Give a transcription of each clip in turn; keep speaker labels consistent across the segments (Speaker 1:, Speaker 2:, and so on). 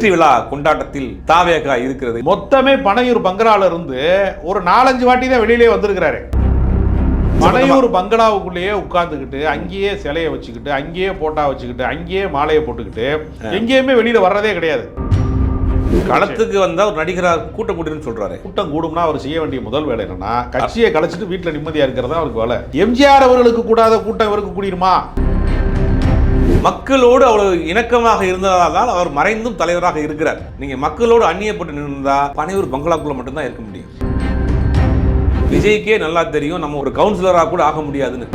Speaker 1: வெற்றி விழா கொண்டாட்டத்தில் தாவேகா இருக்கிறது மொத்தமே பனையூர் பங்களால இருந்து ஒரு நாலஞ்சு வாட்டி தான் வெளியிலே வந்திருக்கிறாரு பனையூர் பங்களாவுக்குள்ளேயே உட்கார்ந்துக்கிட்டு அங்கேயே சிலையை வச்சுக்கிட்டு அங்கேயே போட்டா வச்சுக்கிட்டு அங்கேயே மாலையை போட்டுக்கிட்டு எங்கேயுமே வெளியில வர்றதே கிடையாது களத்துக்கு வந்தா ஒரு நடிகராக கூட்டம் கூட்டின்னு சொல்றாரு கூட்டம் கூடும்னா அவர் செய்ய வேண்டிய முதல் வேலை என்னன்னா கட்சியை களைச்சிட்டு வீட்டில் நிம்மதியா இருக்கிறதா அவருக்கு வேலை எம்ஜிஆர் அவர்களுக்கு கூடாத கூட்டம் இவருக்கு கூடிடுமா மக்களோடு அவ்வளவு இணக்கமாக இருந்ததால் அவர் மறைந்தும் தலைவராக இருக்கிறார் நீங்க மக்களோடு அந்நியப்பட்டு நின்றா பனையூர் பங்களாக்குள்ள மட்டும்தான் இருக்க முடியும் விஜய்க்கே நல்லா தெரியும் நம்ம ஒரு கவுன்சிலராக கூட ஆக முடியாதுன்னு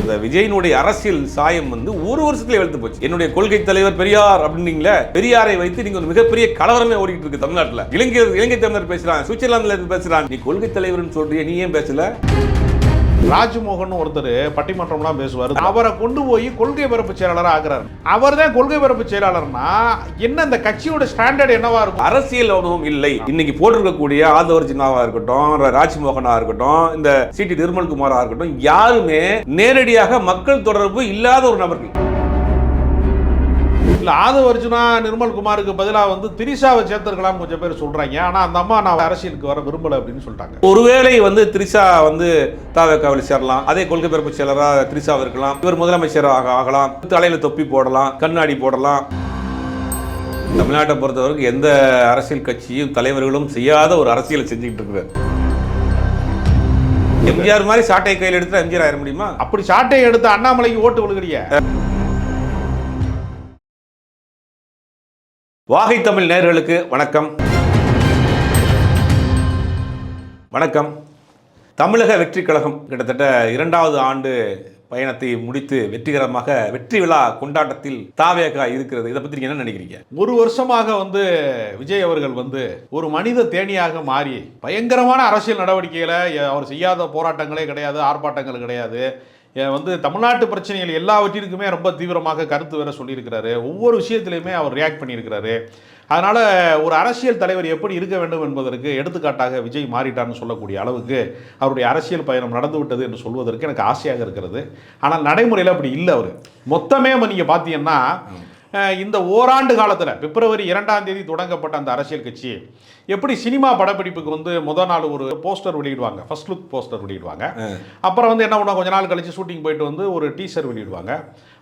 Speaker 1: இந்த விஜயனுடைய அரசியல் சாயம் வந்து ஒரு வருஷத்துல எழுத்து போச்சு என்னுடைய கொள்கை தலைவர் பெரியார் அப்படின்னீங்களே பெரியாரை வைத்து நீங்க ஒரு மிகப்பெரிய கலவரமே ஓடிட்டு இருக்கு தமிழ்நாட்டில் இலங்கை இலங்கை தமிழர் பேசுறான் சுவிட்சர்லாந்துல பேசுறான் நீ கொள்கை தலைவர்னு சொல்றீங்க நீ ஏன் பேசல ராஜ்மோகன் ஒருத்தர் பட்டிமன்றம்லாம் பேசுவார் அவரை கொண்டு போய் கொள்கை பரப்பு செயலாளராக ஆகிறார் அவர் தான் கொள்கை பரப்பு செயலாளர்னா என்ன இந்த கட்சியோட ஸ்டாண்டர்ட் என்னவா இருக்கும் அரசியல் அனுபவம் இல்லை இன்னைக்கு போட்டிருக்கக்கூடிய ஆதவர் சின்னாவா இருக்கட்டும் ராஜ்மோகனா இருக்கட்டும் இந்த சிடி நிர்மல் குமாரா இருக்கட்டும் யாருமே நேரடியாக மக்கள் தொடர்பு இல்லாத ஒரு நபர்கள் இல்லை ஆது அர்ஜுனா நிர்மல்குமாருக்கு பதிலாக வந்து திரிஷாவை சேர்த்துருக்கலாம் கொஞ்சம் பேர் சொல்கிறாங்க ஆனால் அந்த அம்மா நான் அரசியலுக்கு வர விரும்பலை அப்படின்னு சொல்லிட்டாங்க ஒருவேளை வந்து திரிஷா வந்து தாவக்காவில் சேரலாம் அதே கொள்கை பிறப்பு செயலராக திரிசா இருக்கலாம் இவர் முதலமைச்சர் ஆகலாம் தலையில் தொப்பி போடலாம் கண்ணாடி போடலாம் தமிழ்நாட்டை பொறுத்தவரைக்கும் எந்த அரசியல் கட்சியும் தலைவர்களும் செய்யாத ஒரு அரசியலை செஞ்சுக்கிட்டு இருக்கு எம்ஜிஆர் மாதிரி சாட்டை கையில் எடுத்து எம்ஜிஆர் ஆயிட முடியுமா அப்படி சாட்டையை எடுத்து அண்ணாமலைக்கு ஓட்டு விழுகிறியா வாகை தமிழ் நேர்களுக்கு வணக்கம் வணக்கம் தமிழக வெற்றி கழகம் கிட்டத்தட்ட இரண்டாவது ஆண்டு பயணத்தை முடித்து வெற்றிகரமாக வெற்றி விழா கொண்டாட்டத்தில் தாவேகா இருக்கிறது இதை பற்றி என்ன நினைக்கிறீங்க ஒரு வருஷமாக வந்து விஜய் அவர்கள் வந்து ஒரு மனித தேனியாக மாறி பயங்கரமான அரசியல் நடவடிக்கைகளை அவர் செய்யாத போராட்டங்களே கிடையாது ஆர்ப்பாட்டங்கள் கிடையாது வந்து தமிழ்நாட்டு பிரச்சனைகள் எல்லாவற்றிற்குமே ரொம்ப தீவிரமாக கருத்து வேற சொல்லியிருக்கிறாரு ஒவ்வொரு விஷயத்திலையுமே அவர் ரியாக்ட் பண்ணியிருக்கிறாரு அதனால் ஒரு அரசியல் தலைவர் எப்படி இருக்க வேண்டும் என்பதற்கு எடுத்துக்காட்டாக விஜய் மாறிட்டார்னு சொல்லக்கூடிய அளவுக்கு அவருடைய அரசியல் பயணம் நடந்து விட்டது என்று சொல்வதற்கு எனக்கு ஆசையாக இருக்கிறது ஆனால் நடைமுறையில் அப்படி இல்லை அவர் மொத்தமே நீங்கள் பார்த்தீங்கன்னா இந்த ஓராண்டு காலத்தில் பிப்ரவரி இரண்டாம் தேதி தொடங்கப்பட்ட அந்த அரசியல் கட்சி எப்படி சினிமா படப்பிடிப்புக்கு வந்து முதல் நாள் ஒரு போஸ்டர் வெளியிடுவாங்க ஃபர்ஸ்ட் லுக் போஸ்டர் வெளியிடுவாங்க அப்புறம் வந்து என்ன பண்ணுவாங்க கொஞ்ச நாள் கழிச்சு ஷூட்டிங் போயிட்டு வந்து ஒரு டீசர் வெளியிடுவாங்க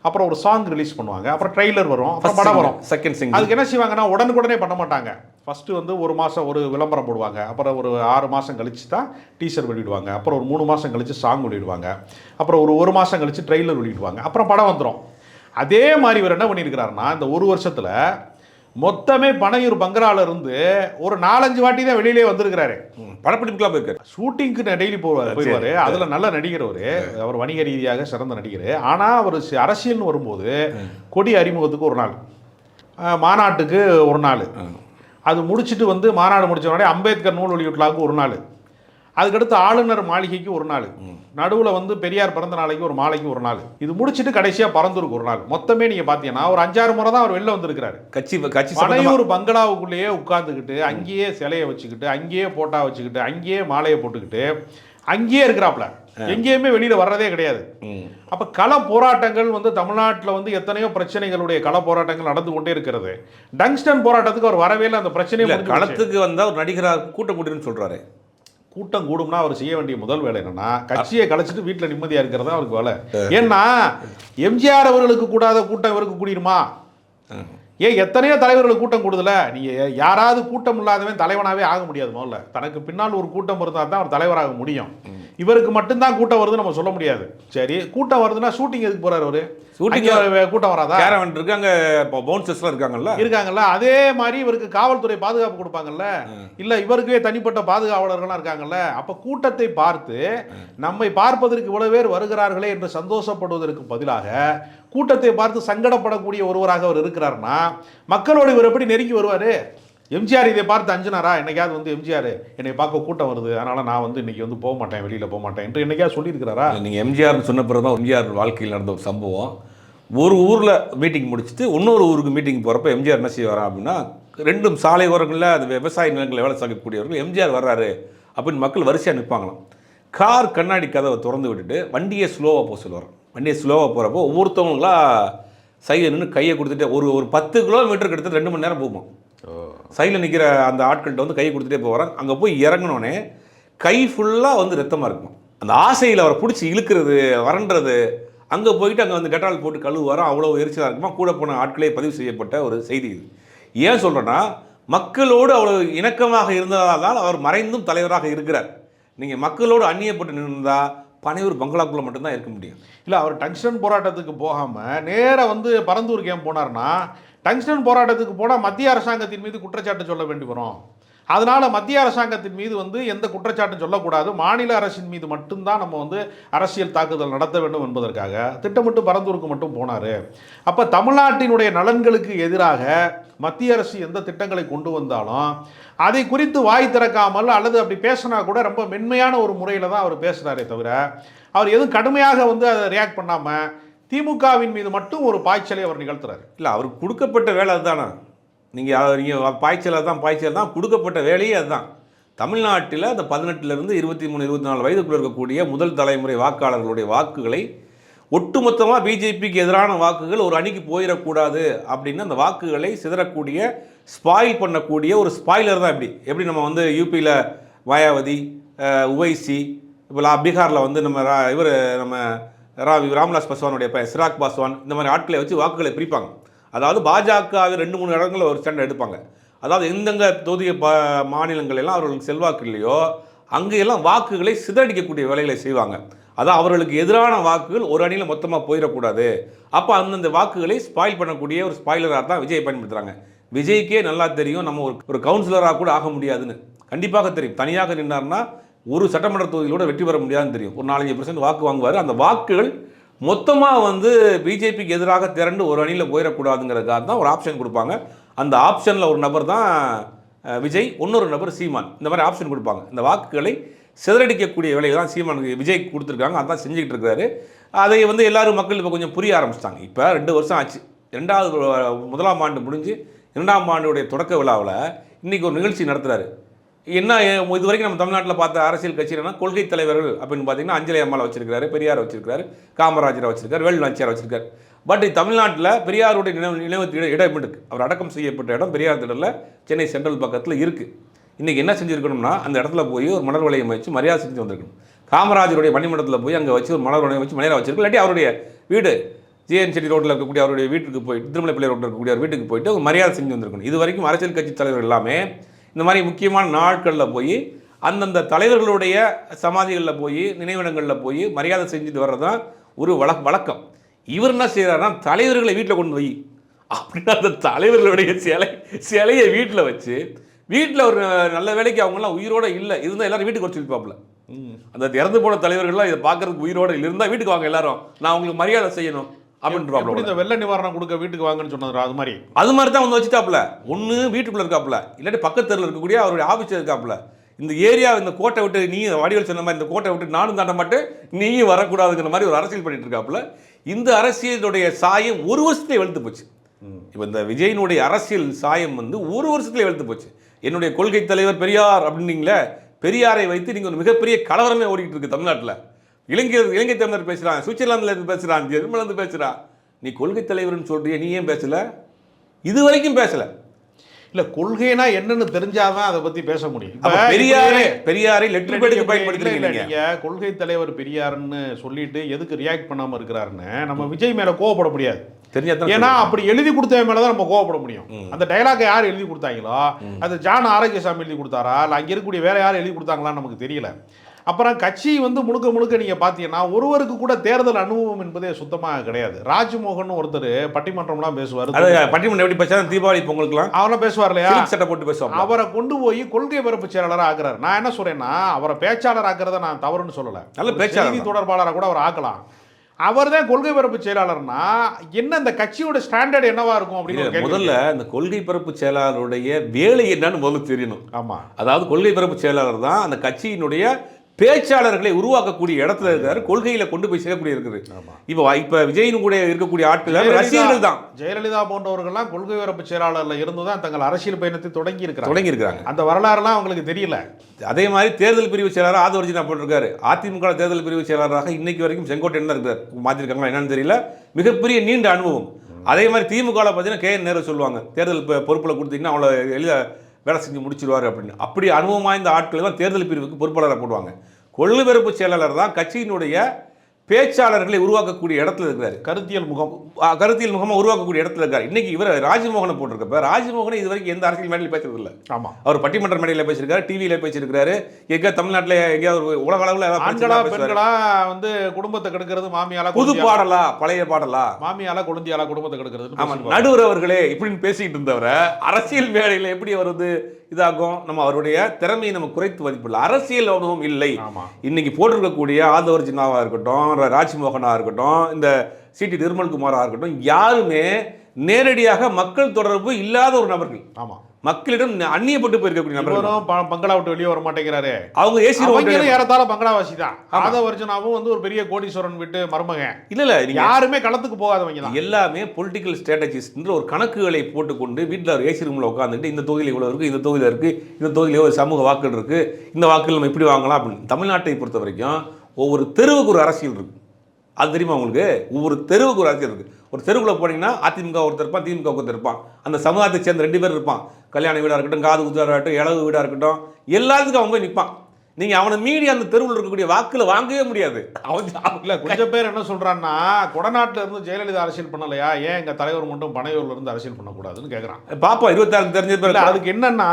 Speaker 1: அப்புறம் ஒரு சாங் ரிலீஸ் பண்ணுவாங்க அப்புறம் ட்ரெய்லர் வரும் அப்புறம் படம் வரும் செகண்ட் சிங் அதுக்கு என்ன செய்வாங்கன்னா உடனுக்குடனே பண்ண மாட்டாங்க ஃபஸ்ட்டு வந்து ஒரு மாதம் ஒரு விளம்பரம் போடுவாங்க அப்புறம் ஒரு ஆறு மாதம் கழிச்சு தான் டீசர் வெளியிடுவாங்க அப்புறம் ஒரு மூணு மாதம் கழித்து சாங் வெளியிடுவாங்க அப்புறம் ஒரு ஒரு மாதம் கழித்து ட்ரெய்லர் வெளியிடுவாங்க அப்புறம் படம் வந்துடும் அதே மாதிரி இவர் என்ன பண்ணியிருக்கிறாருன்னா இந்த ஒரு வருஷத்தில் மொத்தமே பனையூர் பங்கரால இருந்து ஒரு நாலஞ்சு வாட்டி தான் வெளியிலே வந்திருக்கிறாரு படப்பிடிப்புக்கெல்லாம் போயிருக்காரு ஷூட்டிங்க்கு டெய்லி போவார் போயிடுவார் அதில் நல்ல நடிகர் அவர் அவர் வணிக ரீதியாக சிறந்த நடிகர் ஆனால் அவர் அரசியல்னு வரும்போது கொடி அறிமுகத்துக்கு ஒரு நாள் மாநாட்டுக்கு ஒரு நாள் அது முடிச்சுட்டு வந்து மாநாடு முடிச்ச உடனே அம்பேத்கர் நூல் வெளியீட்டுலாவுக்கு ஒரு நாள் அதுக்கடுத்து ஆளுநர் மாளிகைக்கு ஒரு நாள் நடுவில் வந்து பெரியார் பிறந்த நாளைக்கு ஒரு மாலைக்கு ஒரு நாள் இது முடிச்சுட்டு கடைசியாக பறந்துருக்கு ஒரு நாள் மொத்தமே நீங்கள் பார்த்தீங்கன்னா ஒரு அஞ்சாறு முறை தான் அவர் வெளில வந்திருக்கிறாரு கட்சி கட்சி பனையூர் பங்களாவுக்குள்ளேயே உட்காந்துக்கிட்டு அங்கேயே சிலையை வச்சுக்கிட்டு அங்கேயே போட்டா வச்சுக்கிட்டு அங்கேயே மாலையை போட்டுக்கிட்டு அங்கேயே இருக்கிறாப்ல எங்கேயுமே வெளியில் வர்றதே கிடையாது அப்போ கள போராட்டங்கள் வந்து தமிழ்நாட்டில் வந்து எத்தனையோ பிரச்சனைகளுடைய கள போராட்டங்கள் நடந்து கொண்டே இருக்கிறது டங்ஸ்டன் போராட்டத்துக்கு அவர் வரவே இல்லை அந்த பிரச்சனை களத்துக்கு வந்தால் ஒரு நடிகராக கூட்ட முடியும்னு சொல்கிறாரு கூட்டம் கூடும்னா அவர் செய்ய வேண்டிய முதல் வேலை என்னன்னா கட்சியை கலைச்சிட்டு வீட்டில் நிம்மதியாக இருக்கிறதா அவருக்கு வேலை ஏன்னா எம்ஜிஆர் அவர்களுக்கு கூடாத கூட்டம் இவருக்கு கூடிடுமா ஏன் எத்தனையோ தலைவர்களுக்கு கூட்டம் கூடுதல நீங்கள் யாராவது கூட்டம் இல்லாதவன் தலைவனாகவே ஆக முடியாது முதல்ல தனக்கு பின்னால் ஒரு கூட்டம் இருந்தால் தான் அவர் தலைவராக முடியும் இவருக்கு மட்டும்தான் கூட்டம் வருதுன்னு நம்ம சொல்ல முடியாது சரி கூட்டம் வருதுன்னா ஷூட்டிங் எதுக்கு போறாரு அவரு ஷூட்டிங் கூட்டம் வராதா கேரவன் இருக்காங்க இப்போ பவுன்சர்ஸ்லாம் இருக்காங்கல்ல இருக்காங்கல்ல அதே மாதிரி இவருக்கு காவல்துறை பாதுகாப்பு கொடுப்பாங்கல்ல இல்ல இவருக்குவே தனிப்பட்ட பாதுகாவலர்கள்லாம் இருக்காங்கல்ல அப்ப கூட்டத்தை பார்த்து நம்மை பார்ப்பதற்கு இவ்வளவு பேர் வருகிறார்களே என்று சந்தோஷப்படுவதற்கு பதிலாக கூட்டத்தை பார்த்து சங்கடப்படக்கூடிய ஒருவராக அவர் இருக்கிறார்னா மக்களோடு இவர் எப்படி நெருங்கி வருவாரு எம்ஜிஆர் இதை பார்த்து அஞ்சனாரா என்னைக்காவது வந்து எம்ஜிஆர் என்னை பார்க்க கூட்டம் வருது அதனால் நான் வந்து இன்றைக்கி வந்து போக மாட்டேன் வெளியில் போக மாட்டேன் என்று என்னைக்கா சொல்லியிருக்கிறாரா நீங்கள் எம்ஜிஆர்னு சொன்ன பிறகு தான் எம்ஜிஆர் வாழ்க்கையில் நடந்த ஒரு சம்பவம் ஒரு ஊரில் மீட்டிங் முடிச்சுட்டு இன்னொரு ஊருக்கு மீட்டிங் போகிறப்ப எம்ஜிஆர் என்ன செய்வாரா அப்படின்னா ரெண்டும் சாலை ஓரங்களில் அந்த விவசாய நிலங்களில் வேலை செய்யக்கூடியவர்கள் எம்ஜிஆர் வர்றாரு அப்படின்னு மக்கள் வரிசையாக நிற்பாங்களாம் கார் கண்ணாடி கதவை திறந்து விட்டுட்டு வண்டியை ஸ்லோவாக போக சொல்லுவார் வண்டியை ஸ்லோவாக போகிறப்போ ஒவ்வொருத்தவங்களா சைடு நின்று கையை கொடுத்துட்டு ஒரு ஒரு பத்து கிலோமீட்டருக்கு எடுத்து ரெண்டு மணி நேரம் போகும் சைடில் நிற்கிற அந்த ஆட்கள்கிட்ட வந்து கை கொடுத்துட்டே போகிறாங்க அங்கே போய் இறங்கினோன்னே கை ஃபுல்லாக வந்து ரத்தமாக இருக்கும் அந்த ஆசையில் அவரை பிடிச்சி இழுக்கிறது வறண்டுறது அங்கே போயிட்டு அங்கே வந்து கெட்டால் போட்டு கழுவுவாரோ அவ்வளோ எரிச்சலாக இருக்குமா கூட போன ஆட்களே பதிவு செய்யப்பட்ட ஒரு செய்தி இது ஏன் சொல்கிறேன்னா மக்களோடு அவ்வளோ இணக்கமாக இருந்ததால் அவர் மறைந்தும் தலைவராக இருக்கிறார் நீங்கள் மக்களோடு அந்நியப்பட்டு நின்றுந்தால் பனையூர் பங்களாக்குள்ளே மட்டும்தான் இருக்க முடியும் இல்லை அவர் டங்ஸ்டன் போராட்டத்துக்கு போகாமல் நேராக வந்து பரந்தூருக்கு ஏன் போனார்னா டங்ஸ்டன் போராட்டத்துக்கு போனால் மத்திய அரசாங்கத்தின் மீது குற்றச்சாட்டு சொல்ல வேண்டி வரும் அதனால் மத்திய அரசாங்கத்தின் மீது வந்து எந்த குற்றச்சாட்டும் சொல்லக்கூடாது மாநில அரசின் மீது மட்டும்தான் நம்ம வந்து அரசியல் தாக்குதல் நடத்த வேண்டும் என்பதற்காக திட்டமிட்டு பரந்தூருக்கு மட்டும் போனார் அப்போ தமிழ்நாட்டினுடைய நலன்களுக்கு எதிராக மத்திய அரசு எந்த திட்டங்களை கொண்டு வந்தாலும் அதை குறித்து வாய் திறக்காமல் அல்லது அப்படி பேசினா கூட ரொம்ப மென்மையான ஒரு முறையில் தான் அவர் பேசுகிறாரே தவிர அவர் எதுவும் கடுமையாக வந்து அதை ரியாக்ட் பண்ணாமல் திமுகவின் மீது மட்டும் ஒரு பாய்ச்சலை அவர் நிகழ்த்துறாரு இல்லை அவருக்கு கொடுக்கப்பட்ட வேலை அதுதானே நீங்கள் நீங்கள் பாய்ச்சலாக தான் பாய்ச்சல் தான் கொடுக்கப்பட்ட வேலையே அதுதான் தமிழ்நாட்டில் அந்த பதினெட்டுலேருந்து இருபத்தி மூணு இருபத்தி நாலு வயதுக்குள்ளே இருக்கக்கூடிய முதல் தலைமுறை வாக்காளர்களுடைய வாக்குகளை ஒட்டுமொத்தமாக பிஜேபிக்கு எதிரான வாக்குகள் ஒரு அணிக்கு போயிடக்கூடாது அப்படின்னு அந்த வாக்குகளை சிதறக்கூடிய ஸ்பாயில் பண்ணக்கூடிய ஒரு ஸ்பாயிலர் தான் இப்படி எப்படி நம்ம வந்து யூபியில் மாயாவதி உவைசி இப்போ பீகாரில் வந்து நம்ம ரா இவர் நம்ம ராம்விலாஸ் பாஸ்வானுடைய சிராக் பாஸ்வான் இந்த மாதிரி ஆட்களை வச்சு வாக்குகளை பிரிப்பாங்க அதாவது பாஜக ரெண்டு மூணு இடங்களில் ஒரு ஸ்டாண்ட் எடுப்பாங்க அதாவது எந்தெங்க தொகுதி மாநிலங்களெல்லாம் அவர்களுக்கு செல்வாக்கு இல்லையோ அங்கெல்லாம் வாக்குகளை சிதறடிக்கக்கூடிய வேலைகளை செய்வாங்க அதான் அவர்களுக்கு எதிரான வாக்குகள் ஒரு அணியில் மொத்தமாக போயிடக்கூடாது அப்போ அந்தந்த வாக்குகளை ஸ்பாயில் பண்ணக்கூடிய ஒரு ஸ்பாயிலராக தான் விஜய் பயன்படுத்துகிறாங்க விஜய்க்கே நல்லா தெரியும் நம்ம ஒரு ஒரு கவுன்சிலராக கூட ஆக முடியாதுன்னு கண்டிப்பாக தெரியும் தனியாக நின்னார்னா ஒரு சட்டமன்ற தொகுதியிலோட வெற்றி பெற முடியாதுன்னு தெரியும் ஒரு நாலஞ்சு பர்சன்ட் வாக்கு வாங்குவார் அந்த வாக்குகள் மொத்தமாக வந்து பிஜேபிக்கு எதிராக திரண்டு ஒரு அணியில் போயிடக்கூடாதுங்கிறதுக்காக தான் ஒரு ஆப்ஷன் கொடுப்பாங்க அந்த ஆப்ஷனில் ஒரு நபர் தான் விஜய் இன்னொரு நபர் சீமான் இந்த மாதிரி ஆப்ஷன் கொடுப்பாங்க இந்த வாக்குகளை சிதறடிக்கக்கூடிய வேலையை தான் சீமான் விஜய் கொடுத்துருக்காங்க அதான் செஞ்சுக்கிட்டு இருக்காரு அதை வந்து எல்லோரும் மக்கள் இப்போ கொஞ்சம் புரிய ஆரம்பிச்சிட்டாங்க இப்போ ரெண்டு வருஷம் ஆச்சு ரெண்டாவது முதலாம் ஆண்டு முடிஞ்சு இரண்டாம் ஆண்டுடைய தொடக்க விழாவில் இன்றைக்கி ஒரு நிகழ்ச்சி நடத்துகிறாரு என்ன இது வரைக்கும் நம்ம தமிழ்நாட்டில் பார்த்த அரசியல் கட்சியிலனா கொள்கை தலைவர்கள் அப்படின்னு பார்த்தீங்கன்னா அஞ்சலி அம்மாவை வச்சிருக்காரு பெரியார் வச்சிருக்காரு காமராஜரை வச்சிருக்காரு வேல் நாச்சியாரை வச்சிருக்காரு பட் தமிழ்நாட்டில் பெரியாருடைய நினைவு நினைவு இடம் இருக்குது அவர் அடக்கம் செய்யப்பட்ட இடம் பெரியார் திடலில் சென்னை சென்ட்ரல் பக்கத்தில் இருக்குது இன்றைக்கி என்ன செஞ்சுருக்கணும்னா அந்த இடத்துல போய் ஒரு மலர் வளையம் வச்சு மரியாதை செஞ்சு வந்திருக்கணும் காமராஜருடைய பணிமண்டலத்தில் போய் அங்கே வச்சு ஒரு மலர் வளையம் வச்சு மரியாதை வச்சிருக்கோம் இல்லாட்டி அவருடைய வீடு ஜிஎன் செட்டி ரோட்டில் இருக்கக்கூடிய அவருடைய வீட்டுக்கு போய் திருமலை பிள்ளை ரோட்டில் இருக்கக்கூடிய அவர் வீட்டுக்கு போயிட்டு ஒரு மரியாதை செஞ்சு வந்திருக்கணும் இது வரைக்கும் அரசியல் கட்சி தலைவர் எல்லாமே இந்த மாதிரி முக்கியமான நாட்களில் போய் அந்தந்த தலைவர்களுடைய சமாதிகளில் போய் நினைவிடங்களில் போய் மரியாதை செஞ்சுட்டு வர்றது தான் ஒரு வழ வழக்கம் இவர் என்ன செய்கிறாருன்னா தலைவர்களை வீட்டில் கொண்டு போய் அப்படின்னா அந்த தலைவர்களுடைய சிலை சிலையை வீட்டில் வச்சு வீட்டில் ஒரு நல்ல வேலைக்கு அவங்களாம் உயிரோடு இல்லை இருந்தால் எல்லோரும் வீட்டுக்கு வச்சு பார்ப்பல அந்த இறந்து போன தலைவர்கள்லாம் இதை பார்க்குறதுக்கு உயிரோடு இருந்தால் வீட்டுக்கு வாங்க எல்லாரும் நான் அவங்களுக்கு மரியாதை செய்யணும் அப்படின்ற இந்த வெள்ள நிவாரணம் கொடுக்க வீட்டுக்கு வாங்கன்னு சொன்னது அது மாதிரி அது மாதிரி தான் வந்து வச்சுட்டாப்புல ஒன்று வீட்டுக்குள்ளே இருக்காப்புல இல்லாட்டி பக்கத்தில் இருக்கக்கூடிய அவருடைய ஆஃபீஸில் இருக்காப்புல இந்த ஏரியா இந்த கோட்டை விட்டு நீ வடிவல் சொன்ன மாதிரி இந்த கோட்டை விட்டு நானும் தாண்ட மாட்டேன் நீயும் வரக்கூடாதுங்கிற மாதிரி ஒரு அரசியல் பண்ணிட்டு இருக்காப்புல இந்த அரசியலுடைய சாயம் ஒரு வருஷத்துல வெளுத்து போச்சு இப்போ இந்த விஜயனுடைய அரசியல் சாயம் வந்து ஒரு வருஷத்துல வெளுத்து போச்சு என்னுடைய கொள்கை தலைவர் பெரியார் அப்படின்னீங்களே பெரியாரை வைத்து நீங்கள் ஒரு மிகப்பெரிய கலவரமே ஓடிக்கிட்டு இருக்கு தமிழ்நாட்டில் இலங்கை இலங்கை தமிழர் பேசுகிறான் சுவிட்சர்லாந்தில் இருந்து பேசுகிறான் ஜெர்மன்லேருந்து பேசுகிறான் நீ கொள்கை தலைவர்னு சொல்கிறிய நீ ஏன் பேசலை இது வரைக்கும் பேசலை இல்ல கொள்கைனா என்னன்னு தெரிஞ்சாதான் அதை பத்தி பேச முடியும் பெரியாரே பெரியாரை லெட்டர் பேடுக்கு பயன்படுத்துறீங்க கொள்கை தலைவர் பெரியாருன்னு சொல்லிட்டு எதுக்கு ரியாக்ட் பண்ணாம இருக்கிறாருன்னு நம்ம விஜய் மேல கோவப்பட முடியாது ஏன்னா அப்படி எழுதி கொடுத்த மேலதான் நம்ம கோவப்பட முடியும் அந்த டைலாக யார் எழுதி கொடுத்தாங்களோ அது ஜான் ஆரோக்கியசாமி எழுதி கொடுத்தாரா இல்ல அங்க இருக்கக்கூடிய வேற யார் எழுதி கொடுத்தாங்களான்னு நமக்கு தெரியல அப்புறம் கட்சி வந்து முழுக்க முழுக்க நீங்கள் பார்த்தீங்கன்னா ஒருவருக்கு கூட தேர்தல் அனுபவம் என்பதே சுத்தமாக கிடையாது ராஜ்மோகன் ஒருத்தர் பட்டிமன்றம்லாம் பேசுவார் பட்டிமன்றம் எப்படி பேசுவார் தீபாவளி பொங்கலுக்குலாம் அவரெல்லாம் பேசுவார் இல்லையா சட்டை போட்டு பேசுவார் அவரை கொண்டு போய் கொள்கை பரப்பு செயலாளராக ஆகிறார் நான் என்ன சொல்கிறேன்னா அவரை பேச்சாளர் ஆக்கிறத நான் தவறுன்னு சொல்லலை நல்ல பேச்சாளர் தொடர்பாளராக கூட அவர் ஆக்கலாம் அவர் தான் கொள்கை பரப்பு செயலாளர்னா என்ன இந்த கட்சியோட ஸ்டாண்டர்ட் என்னவா இருக்கும் அப்படின்னு முதல்ல இந்த கொள்கை பரப்பு செயலாளருடைய வேலை என்னன்னு முதல்ல தெரியணும் ஆமாம் அதாவது கொள்கை பரப்பு செயலாளர் தான் அந்த கட்சியினுடைய பேச்சாளர்களை உருவாக்கக்கூடிய இடத்துல இருக்காரு கொள்கையில கொண்டு போய் சேரக்கூடிய இருக்குது இப்போ இப்போ விஜயின் கூட இருக்கக்கூடிய ஆட்கள் ரசிகர்கள் தான் ஜெயலலிதா போன்றவர்கள்லாம் கொள்கை வரப்பு செயலாளர்ல இருந்து தான் தங்கள் அரசியல் பயணத்தை தொடங்கி இருக்கிறாங்க தொடங்கி இருக்கிறாங்க அந்த வரலாறுலாம் அவங்களுக்கு தெரியல அதே மாதிரி தேர்தல் பிரிவு செயலாளர் நான் போட்டிருக்காரு அதிமுக தேர்தல் பிரிவு செயலாளராக இன்னைக்கு வரைக்கும் செங்கோட்டை என்ன இருக்கிறார் மாத்திருக்காங்களா என்னன்னு தெரியல மிகப்பெரிய நீண்ட அனுபவம் அதே மாதிரி திமுகவில் பார்த்தீங்கன்னா கே நேரு சொல்லுவாங்க தேர்தல் பொறுப்பில் கொடுத்தீங்கன்னா அவ்வளோ எளிதாக வேலை செஞ்சு முடிச்சிருவார் அப்படின்னு அப்படி அனுபவமாக இந்த ஆட்கள் தான் தேர்தல் பிரிவுக்கு பொறுப்பாளராக போடுவாங்க ஒழுபெருப்பு செயலாளர் தான் கட்சியினுடைய பேச்சாளர்களை உருவாக்கக்கூடிய இடத்துல இருக்கிறார் கருத்தியல் முகம் கருத்தியல் முகமாக உருவாக்கக்கூடிய இடத்துல இருக்கார் இன்னைக்கு இவர் ராஜமோகனை போட்டிருக்கப்ப ராஜமோகனை இது வரைக்கும் எந்த அரசியல் மேடையில் பேசுறது இல்லை ஆமாம் அவர் பட்டிமன்ற மேடையில் பேசியிருக்காரு டிவியில் பேசியிருக்காரு எங்கே தமிழ்நாட்டில் எங்கேயாவது உலக அளவில் வந்து குடும்பத்தை கெடுக்கிறது மாமியால புது பாடலா பழைய பாடலா மாமியால குழந்தையால குடும்பத்தை கெடுக்கிறது ஆமாம் நடுவர் அவர்களே இப்படின்னு பேசிக்கிட்டு இருந்தவரை அரசியல் மேடையில் எப்படி அவர் வந்து இதாகும் நம்ம அவருடைய திறமையை நம்ம குறைத்து மதிப்பில்லை அரசியல் அனுபவம் இல்லை இன்னைக்கு போட்டிருக்கக்கூடிய ஆதவர் ஜின்னாவாக இருக்கட்டும் போன்ற ராஜ்மோகனாக இருக்கட்டும் இந்த சிடி நிர்மல்குமாராக இருக்கட்டும் யாருமே நேரடியாக மக்கள் தொடர்பு இல்லாத ஒரு நபர்கள் ஆமாம் மக்களிடம் அந்நியப்பட்டு போயிருக்கக்கூடிய நபர் பங்களா விட்டு வெளியே வர மாட்டேங்கிறாரு அவங்க ஏசி ஏறத்தாழ பங்களாவாசி தான் ராதா வந்து ஒரு பெரிய கோடீஸ்வரன் விட்டு மருமக இல்ல இல்ல யாருமே களத்துக்கு போகாதவங்க தான் எல்லாமே பொலிட்டிக்கல் ஸ்ட்ராட்டஜிஸ்ட்ன்ற ஒரு கணக்குகளை போட்டுக்கொண்டு வீட்டில் ஒரு ஏசி ரூம்ல உட்காந்துட்டு இந்த தொகுதியில் இவ்வளவு இருக்கு இந்த தொகுதியில் இருக்கு இந்த தொகுதியில் ஒரு சமூக வாக்குகள் இருக்கு இந்த வாக்குகள் நம்ம இப்படி வாங்கலாம் அப்படின்னு தமிழ்நாட்டை பொறுத்த வரைக்கும் ஒவ்வொரு தெருவுக்கு ஒரு அரசியல் இருக்குது அது தெரியுமா உங்களுக்கு ஒவ்வொரு தெருவுக்கு ஒரு அரசியல் இருக்குது ஒரு தெருவுக்குள்ளே போனீங்கன்னா அதிமுக ஒருத்தர் இருப்பான் திமுக ஒருத்தர் இருப்பான் அந்த சமூகத்தை சேர்ந்த ரெண்டு பேர் இருப்பான் கல்யாண வீடாக இருக்கட்டும் காது குத்துவாக இருக்கட்டும் இளவு வீடாக இருக்கட்டும் எல்லாத்துக்கும் அவங்க போய் நிற்பான் நீங்கள் அவனை மீறி அந்த தெருவில் இருக்கக்கூடிய வாக்கில் வாங்கவே முடியாது அவன் கொஞ்சம் பேர் என்ன சொல்கிறான்னா கொடநாட்டில் இருந்து ஜெயலலிதா அரசியல் பண்ணலையா ஏன் எங்கள் தலைவர் மட்டும் பனையூர்ல இருந்து அரசியல் பண்ணக்கூடாதுன்னு கேட்குறான் பாப்பா இருபத்தாறு தெரிஞ்ச பேர் அதுக்கு என்னன்னா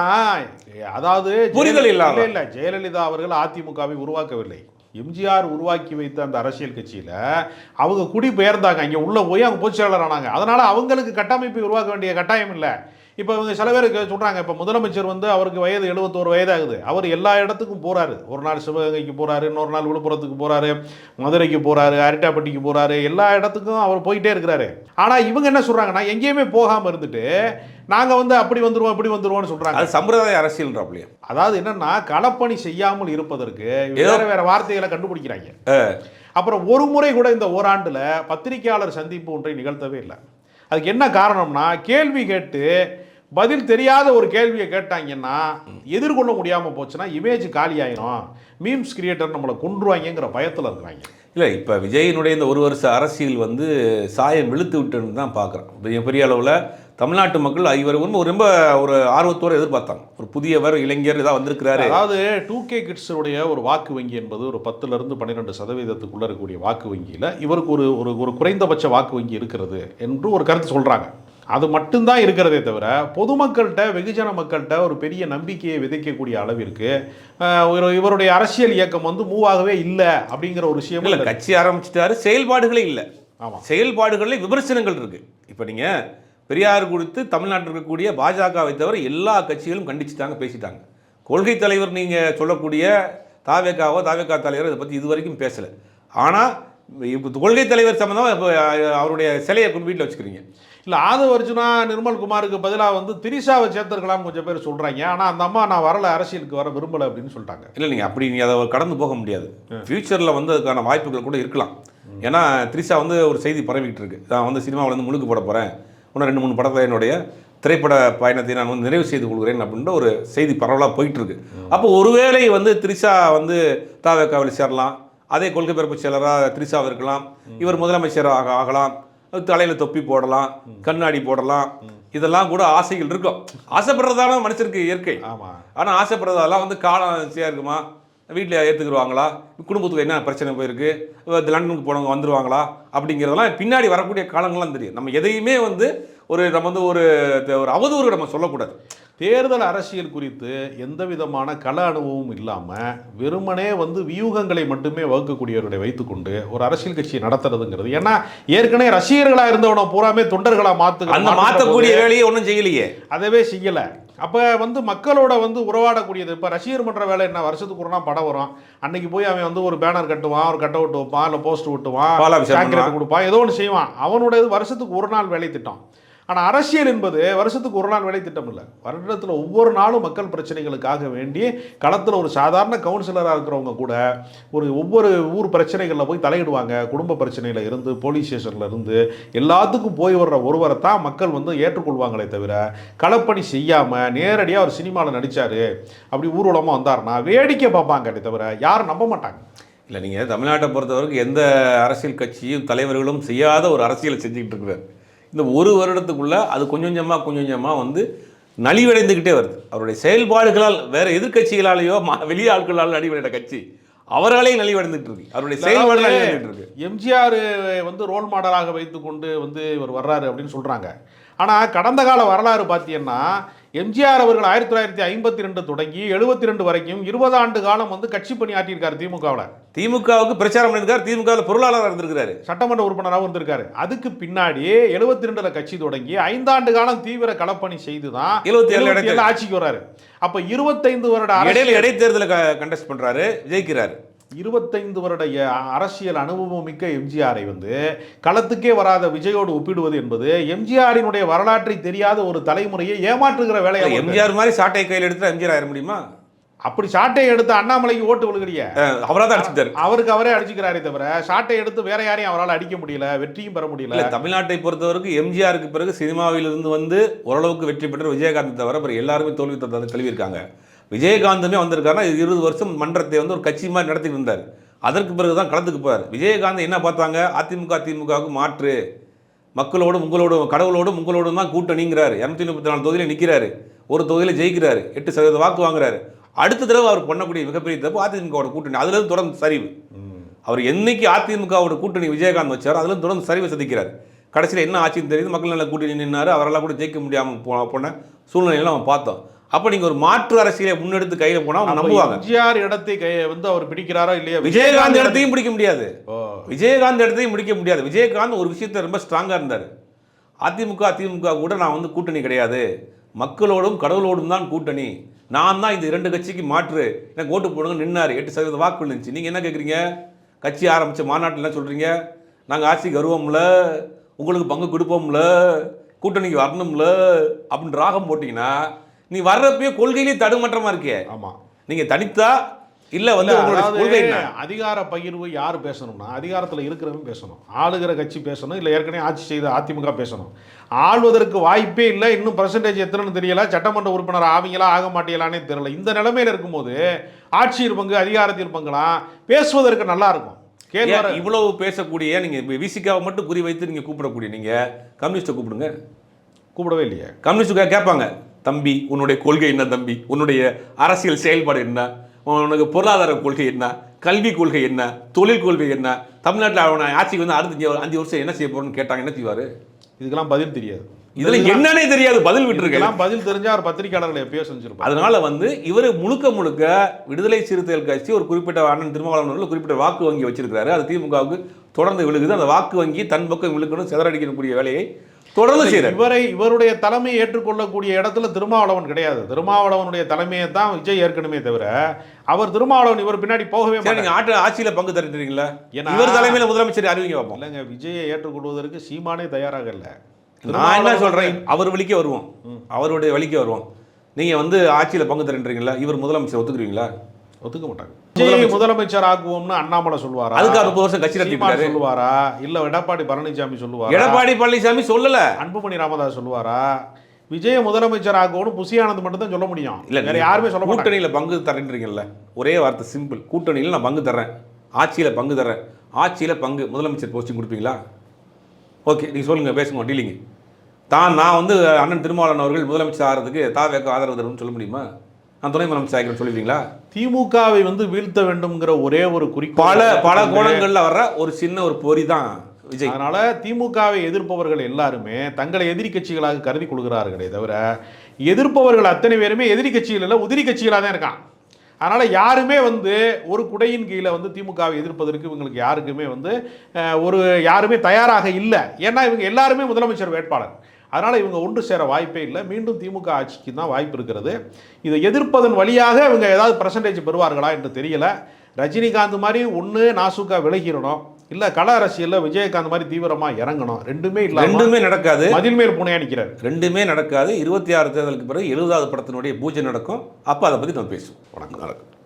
Speaker 1: அதாவது புரிதல் இல்லை இல்லை ஜெயலலிதா அவர்கள் அதிமுகவை உருவாக்கவில்லை எம்ஜிஆர் உருவாக்கி வைத்த அந்த அரசியல் கட்சியில் அவங்க குடி பெயர்ந்தாங்க இங்கே உள்ளே போய் அவங்க பொதுச்செயலாளர் ஆனாங்க அதனால் அவங்களுக்கு கட்டமைப்பை உருவாக்க வேண்டிய கட்டாயம் இல்லை இப்போ இவங்க சில பேருக்கு சொல்கிறாங்க இப்போ முதலமைச்சர் வந்து அவருக்கு வயது எழுபத்தோரு வயதாகுது அவர் எல்லா இடத்துக்கும் போகிறாரு ஒரு நாள் சிவகங்கைக்கு போகிறாரு இன்னொரு நாள் விழுப்புரத்துக்கு போகிறாரு மதுரைக்கு போகிறாரு அரிட்டாப்பட்டிக்கு போகிறாரு எல்லா இடத்துக்கும் அவர் போயிட்டே இருக்கிறாரு ஆனால் இவங்க என்ன சொல்கிறாங்கன்னா எங்கேயுமே போகாமல் இருந்துட்டு நாங்கள் வந்து அப்படி வந்துடுவோம் இப்படி வந்துடுவோம்னு சொல்கிறாங்க அது சம்பிரதாய அரசியல்ன்றாப்லையே அதாவது என்னன்னா களப்பணி செய்யாமல் இருப்பதற்கு வேற வேற வார்த்தைகளை கண்டுபிடிக்கிறாங்க அப்புறம் ஒரு முறை கூட இந்த ஓராண்டில் பத்திரிகையாளர் சந்திப்பு ஒன்றை நிகழ்த்தவே இல்லை அதுக்கு என்ன காரணம்னா கேள்வி கேட்டு பதில் தெரியாத ஒரு கேள்வியை கேட்டாங்கன்னா எதிர்கொள்ள முடியாமல் போச்சுன்னா இமேஜ் காலி ஆயிரும் மீம்ஸ் கிரியேட்டர் நம்மளை கொன்றுவாங்கிற பயத்தில் இருக்கிறாங்க இல்லை இப்போ விஜயினுடைய இந்த ஒரு வருஷ அரசியல் வந்து சாயம் விழுத்து விட்டுன்னு தான் பார்க்குறோம் பெரிய பெரிய அளவில் தமிழ்நாட்டு மக்கள் இவர் ஒன்று ரொம்ப ஒரு ஆர்வத்தோடு எதிர்பார்த்தாங்க ஒரு புதியவர் இளைஞர் இதாக வந்திருக்கிறாரு அதாவது டூ கே கிட்ஸுடைய ஒரு வாக்கு வங்கி என்பது ஒரு பத்துலேருந்து பன்னிரெண்டு சதவீதத்துக்குள்ளே இருக்கக்கூடிய வாக்கு வங்கியில் இவருக்கு ஒரு ஒரு ஒரு குறைந்தபட்ச வாக்கு வங்கி இருக்கிறது என்று ஒரு கருத்து சொல்கிறாங்க அது மட்டும்தான் இருக்கிறதே தவிர பொதுமக்கள்கிட்ட வெகுஜன மக்கள்கிட்ட ஒரு பெரிய நம்பிக்கையை விதைக்கக்கூடிய அளவிற்கு இவருடைய அரசியல் இயக்கம் வந்து மூவாகவே இல்லை அப்படிங்கிற ஒரு விஷயம் இல்லை கட்சி ஆரம்பிச்சிட்டாரு செயல்பாடுகளே இல்லை ஆமாம் செயல்பாடுகளில் விமர்சனங்கள் இருக்குது இப்போ நீங்கள் பெரியார் கொடுத்து தமிழ்நாட்டில் இருக்கக்கூடிய பாஜகவை தவிர எல்லா கட்சிகளும் கண்டிச்சுட்டாங்க பேசிட்டாங்க கொள்கை தலைவர் நீங்கள் சொல்லக்கூடிய தாவேக்காவோ தாவேக்கா தலைவரோ இதை பற்றி இது வரைக்கும் பேசலை ஆனால் இப்போ கொள்கை தலைவர் சம்மந்தமாக இப்போ அவருடைய சிலையை கொண்டு வீட்டில் வச்சுக்கிறீங்க இல்லை ஆதவ அர்ஜுனா நிர்மல்குமாருக்கு பதிலாக வந்து திரிசாவை சேர்த்துருக்கலாம் கொஞ்சம் பேர் சொல்கிறாங்க ஆனால் அந்த அம்மா நான் வரல அரசியலுக்கு வர விரும்பலை அப்படின்னு சொல்லிட்டாங்க இல்லை நீங்கள் அப்படி நீங்கள் அதை கடந்து போக முடியாது ஃப்யூச்சரில் வந்து அதுக்கான வாய்ப்புகள் கூட இருக்கலாம் ஏன்னா திரிஷா வந்து ஒரு செய்தி பரவிக்கிட்டு இருக்கு நான் வந்து சினிமாவில் வந்து முழுக்க போட போகிறேன் இன்னும் ரெண்டு மூணு படத்தை என்னுடைய திரைப்பட பயணத்தை நான் வந்து நிறைவு செய்து கொள்கிறேன் அப்படின்ற ஒரு செய்தி பரவலாக போயிட்டுருக்கு அப்போ ஒருவேளை வந்து த்ரிஷா வந்து தாவேக்காவில் சேரலாம் அதே கொள்கை பிறப்பு செயலராக திரிஷாவும் இருக்கலாம் இவர் முதலமைச்சராக ஆகலாம் தலையில் தொப்பி போடலாம் கண்ணாடி போடலாம் இதெல்லாம் கூட ஆசைகள் இருக்கும் ஆசைப்படுறதால மனுஷருக்கு இயற்கை ஆமாம் ஆனால் ஆசைப்படுறதெல்லாம் வந்து காலம் சரியாக இருக்குமா வீட்டில் ஏற்றுக்குருவாங்களா குடும்பத்துக்கு என்ன பிரச்சனை போயிருக்கு லண்டனுக்கு போனவங்க வந்துடுவாங்களா அப்படிங்கிறதெல்லாம் பின்னாடி வரக்கூடிய காலங்கள்லாம் தெரியும் நம்ம எதையுமே வந்து ஒரு நம்ம வந்து ஒரு ஒரு அவதூறு நம்ம சொல்லக்கூடாது தேர்தல் அரசியல் குறித்து எந்த விதமான கள அனுபவமும் இல்லாமல் வெறுமனே வந்து வியூகங்களை மட்டுமே வகுக்கக்கூடியவர்களை வைத்துக்கொண்டு ஒரு அரசியல் கட்சியை நடத்துறதுங்கிறது ஏன்னா ஏற்கனவே ரசிகர்களாக இருந்தவனை பூராமே தொண்டர்களாக மாற்று அந்த மாற்றக்கூடிய வேலையை ஒன்றும் செய்யலையே அதவே செய்யலை அப்போ வந்து மக்களோட வந்து உறவாடக்கூடியது இப்போ ரசிகர் மன்ற வேலை என்ன வருஷத்துக்கு நாள் படம் வரும் அன்னைக்கு போய் அவன் வந்து ஒரு பேனர் கட்டுவான் ஒரு கட் அவுட் வைப்பான் இல்லை போஸ்ட் விட்டுவான் கொடுப்பான் ஏதோ ஒன்று செய்வான் அவனோட இது வருஷத்துக்கு ஒரு நாள் வேலை திட்டம் ஆனால் அரசியல் என்பது வருஷத்துக்கு ஒரு நாள் வேலை திட்டம் இல்லை வருடத்தில் ஒவ்வொரு நாளும் மக்கள் பிரச்சனைகளுக்காக வேண்டி களத்தில் ஒரு சாதாரண கவுன்சிலராக இருக்கிறவங்க கூட ஒரு ஒவ்வொரு ஊர் பிரச்சனைகளில் போய் தலையிடுவாங்க குடும்ப பிரச்சனையில் இருந்து போலீஸ் ஸ்டேஷனில் இருந்து எல்லாத்துக்கும் போய் வர்ற ஒருவரை தான் மக்கள் வந்து ஏற்றுக்கொள்வாங்களே தவிர களப்பணி செய்யாமல் நேரடியாக ஒரு சினிமாவில் நடித்தார் அப்படி ஊர்வலமாக வந்தார்னா வேடிக்கை பார்ப்பாங்க தவிர யாரும் நம்ப மாட்டாங்க இல்லை நீங்கள் தமிழ்நாட்டை பொறுத்தவரைக்கும் எந்த அரசியல் கட்சியும் தலைவர்களும் செய்யாத ஒரு அரசியலை செஞ்சுக்கிட்டு இருக்கிறார் இந்த ஒரு வருடத்துக்குள்ளே அது கொஞ்சம் கொஞ்சமாக கொஞ்சம் கொஞ்சமாக வந்து நலிவடைந்துக்கிட்டே வருது அவருடைய செயல்பாடுகளால் வேறு எதிர்கட்சிகளாலேயோ வெளியே ஆட்களால் நலிவடைந்த கட்சி அவர்களையும் நலிவடைந்துட்டு இருக்கு அவருடைய செயல்பாடு இருக்கு எம்ஜிஆர் வந்து ரோல் மாடலாக வைத்துக்கொண்டு வந்து இவர் வர்றாரு அப்படின்னு சொல்கிறாங்க ஆனால் கடந்த கால வரலாறு பார்த்தீங்கன்னா எம்ஜிஆர் அவர்கள் ஆயிரத்தி தொள்ளாயிரத்தி ஐம்பத்தி ரெண்டு தொடங்கி எழுபத்தி ரெண்டு வரைக்கும் இருபது ஆண்டு காலம் வந்து கட்சி பணியாற்றியிருக்காரு திமுகவில் திமுகவுக்கு பிரச்சாரம் பண்ணியிருக்காரு திமுகவில் பொருளாளராக இருந்திருக்காரு சட்டமன்ற உறுப்பினராகவும் இருந்திருக்காரு அதுக்கு பின்னாடி எழுபத்தி ரெண்டுல கட்சி தொடங்கி ஐந்தாண்டு காலம் தீவிர களப்பணி செய்து தான் எழுபத்தி ஏழு ஆட்சிக்கு வர்றாரு அப்போ இருபத்தைந்து வருட இடையில இடைத்தேர்தலை கண்டெஸ்ட் பண்ணுறாரு ஜெயிக்கிறாரு இருபத்தைந்து வருட அரசியல் அனுபவம் மிக்க எம்ஜிஆரை வந்து களத்துக்கே வராத விஜயோடு ஒப்பிடுவது என்பது எம்ஜிஆரினுடைய வரலாற்றை தெரியாத ஒரு தலைமுறையை ஏமாற்றுகிற வேலையை எம்ஜிஆர் மாதிரி சாட்டை கையில் எடுத்து எம்ஜிஆர் ஆயிட முடியுமா அப்படி சாட்டையை எடுத்து அண்ணாமலைக்கு ஓட்டு விழுகிறிய அவராக தான் அடிச்சுட்டார் அவருக்கு அவரே அடிச்சுக்கிறாரே தவிர சாட்டை எடுத்து வேற யாரையும் அவரால் அடிக்க முடியல வெற்றியும் பெற முடியல தமிழ்நாட்டை பொறுத்தவரைக்கும் எம்ஜிஆருக்கு பிறகு சினிமாவிலிருந்து வந்து ஓரளவுக்கு வெற்றி பெற்ற விஜயகாந்த் தவிர பிறகு எல்லாருமே தோல்வி தழுவியிருக்காங்க விஜயகாந்தமே வந்திருக்காருன்னா இருபது வருஷம் மன்றத்தை வந்து ஒரு கட்சி மாதிரி நடத்திட்டு இருந்தார் அதற்கு பிறகு தான் களத்துக்கு போவார் விஜயகாந்த் என்ன பார்த்தாங்க அதிமுக அதிமுகவுக்கு மாற்று மக்களோடும் உங்களோடும் கடவுளோடும் உங்களோடும் தான் கூட்டணிங்கிறார் இரநூத்தி முப்பத்தி நாலு தொகுதியில் நிற்கிறாரு ஒரு தொகுதியில் ஜெயிக்கிறாரு எட்டு சதவீத வாக்கு வாங்குறாரு அடுத்த தடவை அவர் பண்ணக்கூடிய மிகப்பெரிய தப்பு அதிமுகவோட கூட்டணி அதுலேருந்து தொடர்ந்து சரிவு அவர் என்னைக்கு அதிமுகவோட கூட்டணி விஜயகாந்த் வச்சாரோ அதுலேருந்து தொடர்ந்து சரிவை சந்திக்கிறார் கடைசியில் என்ன ஆட்சின்னு தெரியுது மக்கள் நல்ல கூட்டணி நின்னார் அவரெல்லாம் கூட ஜெயிக்க முடியாமல் போ போன சூழ்நிலையெல்லாம் அவன் பார்த்தோம் அப்போ நீங்கள் ஒரு மாற்று அரசியலை முன்னெடுத்து கையில் போனால் நம்புவாங்க எம்ஜிஆர் இடத்தை கை வந்து அவர் பிடிக்கிறாரோ இல்லையா விஜயகாந்த் இடத்தையும் பிடிக்க முடியாது விஜயகாந்த் இடத்தையும் பிடிக்க முடியாது விஜயகாந்த் ஒரு விஷயத்தை ரொம்ப ஸ்ட்ராங்காக இருந்தார் அதிமுக அதிமுக கூட நான் வந்து கூட்டணி கிடையாது மக்களோடும் கடவுளோடும் தான் கூட்டணி நான் தான் இந்த இரண்டு கட்சிக்கு மாற்று எனக்கு ஓட்டு போடுங்க நின்னார் எட்டு சதவீத வாக்கு இருந்துச்சு நீங்கள் என்ன கேட்குறீங்க கட்சி ஆரம்பித்த மாநாட்டில் என்ன சொல்கிறீங்க நாங்கள் ஆட்சி கருவோம்ல உங்களுக்கு பங்கு கொடுப்போம்ல கூட்டணிக்கு வரணும்ல அப்படின்னு ராகம் போட்டிங்கன்னா நீ வர்றப்பயே கொள்கையிலேயே தடுமாற்றமாக இருக்கே ஆமாம் நீங்கள் தனித்தா இல்லை வந்து கொள்கை அதிகார பகிர்வு யார் பேசணும்னா அதிகாரத்தில் இருக்கிறவங்க பேசணும் ஆளுகிற கட்சி பேசணும் இல்லை ஏற்கனவே ஆட்சி செய்த அதிமுக பேசணும் ஆளுவதற்கு வாய்ப்பே இல்லை இன்னும் பர்சன்டேஜ் எத்தனைன்னு தெரியல சட்டமன்ற உறுப்பினர் ஆவீங்களா ஆக மாட்டீங்களானே தெரியல இந்த நிலைமையில இருக்கும்போது ஆட்சி இருப்பங்க அதிகாரத்தில் இருப்பங்களா பேசுவதற்கு நல்லா இருக்கும் இவ்வளவு பேசக்கூடிய நீங்கள் விசிக்காவை மட்டும் குறி வைத்து நீங்கள் கூப்பிடக்கூடிய நீங்கள் கம்யூனிஸ்ட்டை கூப்பிடுங்க கூப்பிடவே இல்லையே கம்யூனிஸ்ட் கேட்பாங்க தம்பி உன்னுடைய கொள்கை என்ன தம்பி உன்னுடைய அரசியல் செயல்பாடு என்ன உனக்கு பொருளாதார கொள்கை என்ன கல்வி கொள்கை என்ன தொழில் கொள்கை என்ன தமிழ்நாட்டில் அவனை ஆட்சிக்கு வந்து அடுத்த அஞ்சு வருஷம் என்ன செய்ய போறோம்னு கேட்டாங்க என்ன செய்வார் இதுக்கெல்லாம் பதில் தெரியாது இதுல என்னன்னே தெரியாது பதில் விட்டுருக்கலாம் பதில் தெரிஞ்சா அவர் பத்திரிகையாளர்களை எப்பயோ செஞ்சிருப்பார் அதனால வந்து இவர் முழுக்க முழுக்க விடுதலை சிறுத்தைகள் கட்சி ஒரு குறிப்பிட்ட அண்ணன் திருமாவளவன் குறிப்பிட்ட வாக்கு வங்கி வச்சிருக்கிறாரு அது திமுகவுக்கு தொடர்ந்து விழுகுது அந்த வாக்கு வங்கி தன் பக்கம் விழுக்கணும் செதறடிக்கக்கூடிய வேலையை தொடர்ந்து செய்த இவரை இவருடைய தலைமையை ஏற்றுக்கொள்ளக்கூடிய இடத்துல திருமாவளவன் கிடையாது திருமாவளவனுடைய தலைமையை தான் விஜய் ஏற்கனவே தவிர அவர் திருமாவளவன் இவர் பின்னாடி போகவே நீங்க ஆட்டு ஆட்சியில் பங்கு தருகிறீங்களா ஏன்னா இவர் தலைமையில் முதலமைச்சர் அறிவிங்க வைப்போம் இல்லைங்க விஜயை ஏற்றுக்கொள்வதற்கு சீமானே தயாராக இல்லை நான் என்ன சொல்றேன் அவர் வழிக்கு வருவோம் அவருடைய வழிக்கு வருவோம் நீங்கள் வந்து ஆட்சியில் பங்கு தருன்றீங்களா இவர் முதலமைச்சர் ஒத்துக்குறீங்களா ஒத்துக்க மாட்டாங்க முதலமைச்சர் ஆக்குவோம்னு அண்ணாமலை சொல்லுவாரா அதுக்கு அறுபது வருஷம் கட்சி நடத்தி சொல்லுவாரா இல்ல எடப்பாடி பழனிசாமி சொல்லுவாரா எடப்பாடி பழனிசாமி சொல்லல அன்புமணி ராமதாஸ் சொல்லுவாரா விஜய முதலமைச்சர் ஆகும்னு புசியானந்த் மட்டும் தான் சொல்ல முடியும் இல்ல வேற யாருமே சொல்ல கூட்டணியில் பங்கு தரேன்றீங்கல்ல ஒரே வார்த்தை சிம்பிள் கூட்டணியில் நான் பங்கு தரேன் ஆட்சியில் பங்கு தரேன் ஆட்சியில் பங்கு முதலமைச்சர் போஸ்டிங் கொடுப்பீங்களா ஓகே நீங்கள் சொல்லுங்கள் பேசுங்க டீலிங்கு தான் நான் வந்து அண்ணன் திருமாவளவன் அவர்கள் முதலமைச்சர் ஆகிறதுக்கு தாவேக்கு ஆதரவு தரும்னு சொல்ல முடியுமா நான் துணை முதலமைச்சர் சொல்லுவீங்களா திமுகவை வந்து வீழ்த்த வேண்டும்ங்கிற ஒரே ஒரு குறிக்கோள் பல பல கோணங்களில் வர்ற ஒரு சின்ன ஒரு பொறி தான் விஜய் அதனால திமுகவை எதிர்ப்பவர்கள் எல்லாருமே தங்களை எதிரி கட்சிகளாக கருதி கொடுக்கிறார்களே தவிர எதிர்ப்பவர்கள் அத்தனை பேருமே எதிரி கட்சிகள் இல்லை உதிரி கட்சிகளாக தான் இருக்கான் அதனால் யாருமே வந்து ஒரு குடையின் கீழே வந்து திமுகவை எதிர்ப்பதற்கு இவங்களுக்கு யாருக்குமே வந்து ஒரு யாருமே தயாராக இல்லை ஏன்னா இவங்க எல்லாருமே முதலமைச்சர் வேட்பாளர் அதனால் இவங்க ஒன்று சேர வாய்ப்பே இல்லை மீண்டும் திமுக ஆட்சிக்கு தான் வாய்ப்பு இருக்கிறது இதை எதிர்ப்பதன் வழியாக இவங்க ஏதாவது பர்சன்டேஜ் பெறுவார்களா என்று தெரியல ரஜினிகாந்த் மாதிரி ஒன்று நாசுக்கா விலகிடணும் இல்ல கள அரசியல்ல விஜயகாந்த் மாதிரி தீவிரமா இறங்கணும் ரெண்டுமே இல்ல ரெண்டுமே நடக்காது மதில் மேல் புனையா நிக்கிறார் ரெண்டுமே நடக்காது இருபத்தி ஆறு தேர்தலுக்கு பிறகு எழுபதாவது படத்தினுடைய பூஜை நடக்கும் அப்போ அதை பத்தி நம்ம பேசுவோம் வணக்கம்